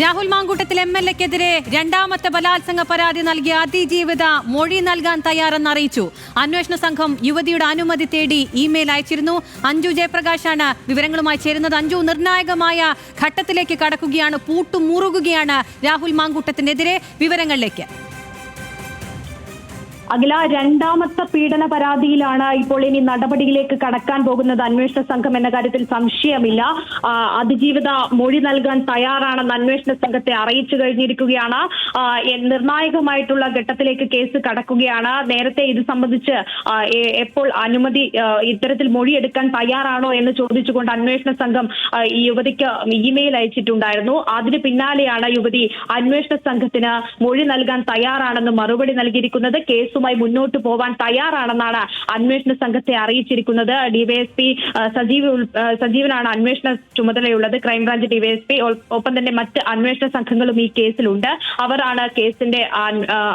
Rahul Mamkootathil M L എക്കെതിരെ രണ്ടാമത്തെ ബലാത്സംഗ പരാതി നൽകിയ അതിജീവിത മൊഴി നൽകാൻ തയ്യാറെന്ന് അറിയിച്ചു. അന്വേഷണ സംഘം യുവതിയുടെ അനുമതി തേടി ഇമെയിൽ അയച്ചിരുന്നു. അഞ്ജു ജയപ്രകാശാണ് വിവരങ്ങളുമായി ചേരുന്നത്. അഞ്ജു നിർണായകമായ ഘട്ടത്തിലേക്ക് കടക്കുകയാണ് പൂട്ടുമുറുകുകയാണ് രാഹുൽ മാങ്കൂട്ടത്തിനെതിരെ വിവരങ്ങളിലേക്ക്. അഖില രണ്ടാമത്തെ പീഡന പരാതിയിലാണ് ഇപ്പോൾ ഇനി നടപടിയിലേക്ക് കടക്കാൻ പോകുന്നത് അന്വേഷണ സംഘം എന്ന കാര്യത്തിൽ സംശയമില്ല. അതിജീവിത മൊഴി നൽകാൻ തയ്യാറാണെന്ന് അന്വേഷണ സംഘത്തെ അറിയിച്ചു കഴിഞ്ഞിരിക്കുകയാണ്. നിർണായകമായിട്ടുള്ള ഘട്ടത്തിലേക്ക് കേസ് കടക്കുകയാണ്. നേരത്തെ ഇത് സംബന്ധിച്ച് എപ്പോൾ അനുമതി ഇത്തരത്തിൽ മൊഴിയെടുക്കാൻ തയ്യാറാണോ എന്ന് ചോദിച്ചുകൊണ്ട് അന്വേഷണ സംഘം ഈ യുവതിക്ക് ഇമെയിൽ അയച്ചിട്ടുണ്ടായിരുന്നു. അതിന് പിന്നാലെയാണ് യുവതി അന്വേഷണ സംഘത്തിന് മൊഴി നൽകാൻ തയ്യാറാണെന്ന് മറുപടി നൽകിയിരിക്കുന്നത്. കേസുമായി മുന്നോട്ട് പോവാൻ തയ്യാറാണെന്നാണ് അന്വേഷണ സംഘത്തെ അറിയിച്ചിരിക്കുന്നത്. ഡിവൈഎസ്പി സജീവ് സജീവനാണ് അന്വേഷണ ചുമതലയുള്ളത്. ക്രൈംബ്രാഞ്ച് ഡിവൈഎസ്പി ഒപ്പം തന്നെ മറ്റ് അന്വേഷണ സംഘങ്ങളും ഈ കേസിലുണ്ട്. അവരാണ് കേസിന്റെ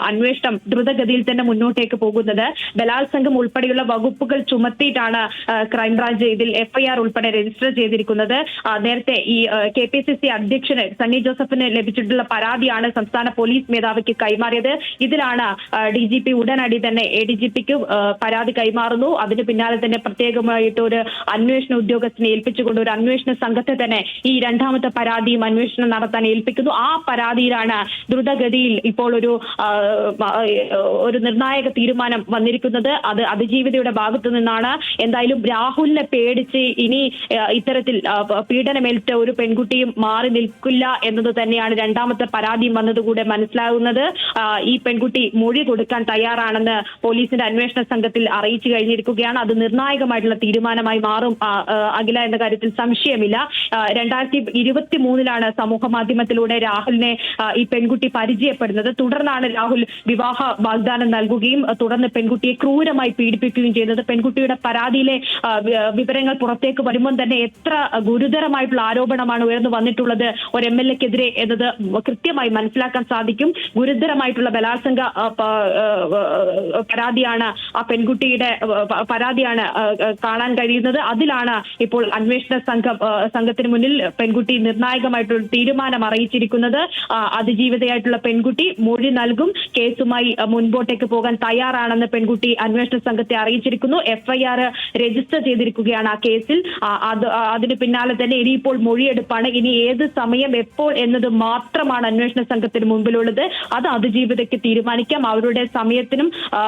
അന്വേഷണം ദ്രുതഗതിയിൽ തന്നെ മുന്നോട്ടേക്ക് പോകുന്നത്. ബലാത്സംഗം ഉൾപ്പെടെയുള്ള വകുപ്പുകൾ ചുമത്തിയിട്ടാണ് ക്രൈംബ്രാഞ്ച് ഇതിൽ എഫ്ഐആർ ഉൾപ്പെടെ രജിസ്റ്റർ ചെയ്തിരിക്കുന്നത്. നേരത്തെ ഈ കെ പി സി സി അധ്യക്ഷന് സണ്ണി ജോസഫിന് ലഭിച്ചിട്ടുള്ള പരാതിയാണ് സംസ്ഥാന പോലീസ് മേധാവിക്ക് കൈമാറിയത്. ഇതിലാണ് ഡി ജി പി ഉടനടി തന്നെ എ ഡി ജി പിക്ക് പരാതി കൈമാറുന്നു. അതിന് പിന്നാലെ തന്നെ പ്രത്യേകമായിട്ട് ഒരു അന്വേഷണ ഉദ്യോഗസ്ഥനെ ഏൽപ്പിച്ചുകൊണ്ട് ഒരു അന്വേഷണ സംഘത്തെ തന്നെ ഈ രണ്ടാമത്തെ പരാതിയും അന്വേഷണം നടത്താൻ ഏൽപ്പിക്കുന്നു. ആ പരാതിയിലാണ് ദ്രുതഗതിയിൽ ഇപ്പോൾ ഒരു ഒരു നിർണായക തീരുമാനം വന്നിരിക്കുന്നത്. അത് അതിജീവിതയുടെ ഭാഗത്തു നിന്നാണ്. എന്തായാലും രാഹുലിനെ പേടിച്ച് ഇനി ഇത്തരത്തിൽ പീഡനമേൽറ്റ ഒരു പെൺകുട്ടിയും മാറി നിൽക്കില്ല എന്നത് തന്നെയാണ് രണ്ടാമത്തെ പരാതിയും വന്നതുകൂടെ മനസ്സിലാകുന്നത്. ഈ പെൺകുട്ടി മൊഴി കൊടുക്കാൻ തയ്യാറാണെന്ന് പോലീസിന്റെ അന്വേഷണ സംഘത്തിൽ അറിയിച്ചു കഴിഞ്ഞിരിക്കുകയാണ്. അത് നിർണായകമായിട്ടുള്ള തീരുമാനമായി മാറും. അഖില എന്ന കാര്യത്തിൽ സംശയമില്ല. രണ്ടായിരത്തി ഇരുപത്തി മൂന്നിലാണ് സമൂഹ മാധ്യമത്തിലൂടെ രാഹുലിനെ ഈ പെൺകുട്ടി പരിചയപ്പെടുന്നത്. തുടർന്നാണ് രാഹുൽ വിവാഹ വാഗ്ദാനം നൽകുകയും തുടർന്ന് പെൺകുട്ടിയെ ക്രൂരമായി പീഡിപ്പിക്കുകയും ചെയ്തത് പെൺകുട്ടിയുടെ പരാതിയിലെ വിവരങ്ങൾ പുറത്തേക്ക് വരുമ്പോൾ തന്നെ എത്ര ഗുരുതരമായിട്ടുള്ള ആരോപണമാണ് ഉയർന്നു വന്നിട്ടുള്ളത് ഒരു എം എൽ എക്കെതിരെ എന്നത് കൃത്യമായി മനസ്സിലാക്കാൻ സാധിക്കും. ഗുരുതരമായിട്ടുള്ള ബലാത്സംഗ പരാതിയാണ് ആ പെൺകുട്ടിയുടെ പരാതിയാണ് കാണാൻ കഴിയുന്നത്. അതിലാണ് ഇപ്പോൾ അന്വേഷണ സംഘം സംഘത്തിന് മുന്നിൽ പെൺകുട്ടി നിർണായകമായിട്ടുള്ള തീരുമാനം അറിയിച്ചിരിക്കുന്നത്. അതിജീവിതയായിട്ടുള്ള പെൺകുട്ടി മൊഴി നൽകും. കേസുമായി മുൻപോട്ടേക്ക് പോകാൻ തയ്യാറാണെന്ന് പെൺകുട്ടി അന്വേഷണ സംഘത്തെ അറിയിച്ചിരിക്കുന്നു. എഫ്ഐആർ രജിസ്റ്റർ ചെയ്തിരിക്കുകയാണ് ആ കേസിൽ. അത് അതിന് പിന്നാലെ തന്നെ ഇനിയിപ്പോൾ മൊഴിയെടുപ്പാണ്. ഇനി ഏത് സമയം എപ്പോൾ എന്നത് മാത്രമാണ് അന്വേഷണ സംഘത്തിന് മുമ്പിലുള്ളത്. അത് അതിജീവിതയ്ക്ക് തീരുമാനിക്കാം. അവരുടെ സമയത്തിനും ആ,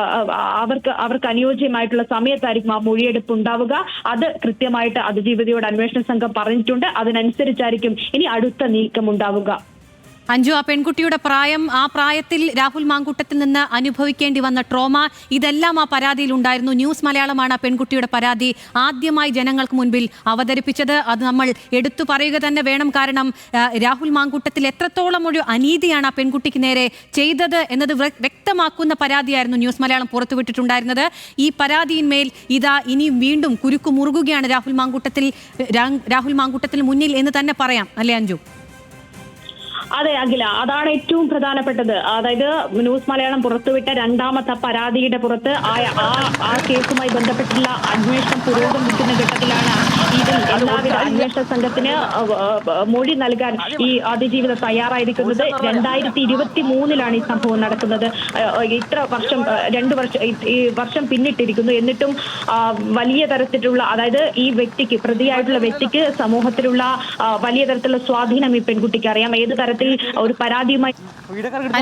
അവർക്ക് അവർക്ക് അനുയോജ്യമായിട്ടുള്ള സമയത്തായിരിക്കും ആ മൊഴിയെടുപ്പ് ഉണ്ടാവുക. അത് കൃത്യമായിട്ട് അതിജീവിതയോട് അന്വേഷണ സംഘം പറഞ്ഞിട്ടുണ്ട്. അതിനനുസരിച്ചായിരിക്കും ഇനി അടുത്ത നീക്കം ഉണ്ടാവുക. അഞ്ജു ആ പെൺകുട്ടിയുടെ പ്രായം ആ പ്രായത്തിൽ രാഹുൽ മാങ്കൂട്ടത്തിൽ നിന്ന് അനുഭവിക്കേണ്ടി വന്ന ട്രോമ ഇതെല്ലാം ആ പരാതിയിൽ ഉണ്ടായിരുന്നു. ന്യൂസ് മലയാളമാണ് ആ പെൺകുട്ടിയുടെ പരാതി ആദ്യമായി ജനങ്ങൾക്ക് മുൻപിൽ അവതരിപ്പിച്ചത്. അത് നമ്മൾ എടുത്തു പറയുക തന്നെ വേണം. കാരണം രാഹുൽ മാങ്കൂട്ടത്തിൽ എത്രത്തോളം ഒരു അനീതിയാണ് ആ പെൺകുട്ടിക്ക് നേരെ ചെയ്തത് എന്നത് വ്യക്തമാക്കുന്ന പരാതിയായിരുന്നു ന്യൂസ് മലയാളം പുറത്തുവിട്ടിട്ടുണ്ടായിരുന്നത്. ഈ പരാതിയിന്മേൽ ഇതാ ഇനിയും വീണ്ടും കുരുക്കു മുറുകുകയാണ് രാഹുൽ മാങ്കൂട്ടത്തിൽ രാഹുൽ മാങ്കൂട്ടത്തിൽ മുന്നിൽ എന്ന് തന്നെ പറയാം. അല്ലേ അഞ്ജു? അതെ അഖില. അതാണ് ഏറ്റവും പ്രധാനപ്പെട്ടത്. അതായത് ന്യൂസ് മലയാളം പുറത്തുവിട്ട രണ്ടാമത്തെ പരാതിയുടെ പുറത്ത് ആ ആ- കേസുമായി ബന്ധപ്പെട്ടുള്ള അന്വേഷണം പുരോഗമിക്കുന്ന ഘട്ടത്തിലാണ് ഇതിൽ എല്ലാവിധ അന്വേഷണ സംഘത്തിന് മൊഴി നൽകാൻ ഈ അതിജീവിതം തയ്യാറായിരിക്കുന്നത്. രണ്ടായിരത്തി ഇരുപത്തി മൂന്നിലാണ് ഈ സംഭവം നടക്കുന്നത്. ഇത്ര വർഷം രണ്ടു വർഷം ഈ വർഷം പിന്നിട്ടിരിക്കുന്നു. എന്നിട്ടും വലിയ തരത്തിലുള്ള അതായത് ഈ വ്യക്തിക്ക് പ്രതിയായിട്ടുള്ള വ്യക്തിക്ക് സമൂഹത്തിലുള്ള വലിയ തരത്തിലുള്ള സ്വാധീനം ഈ പെൺകുട്ടിക്ക് അറിയാം. ഏത് തരത്തിൽ ഒരു പരാതിയുമായി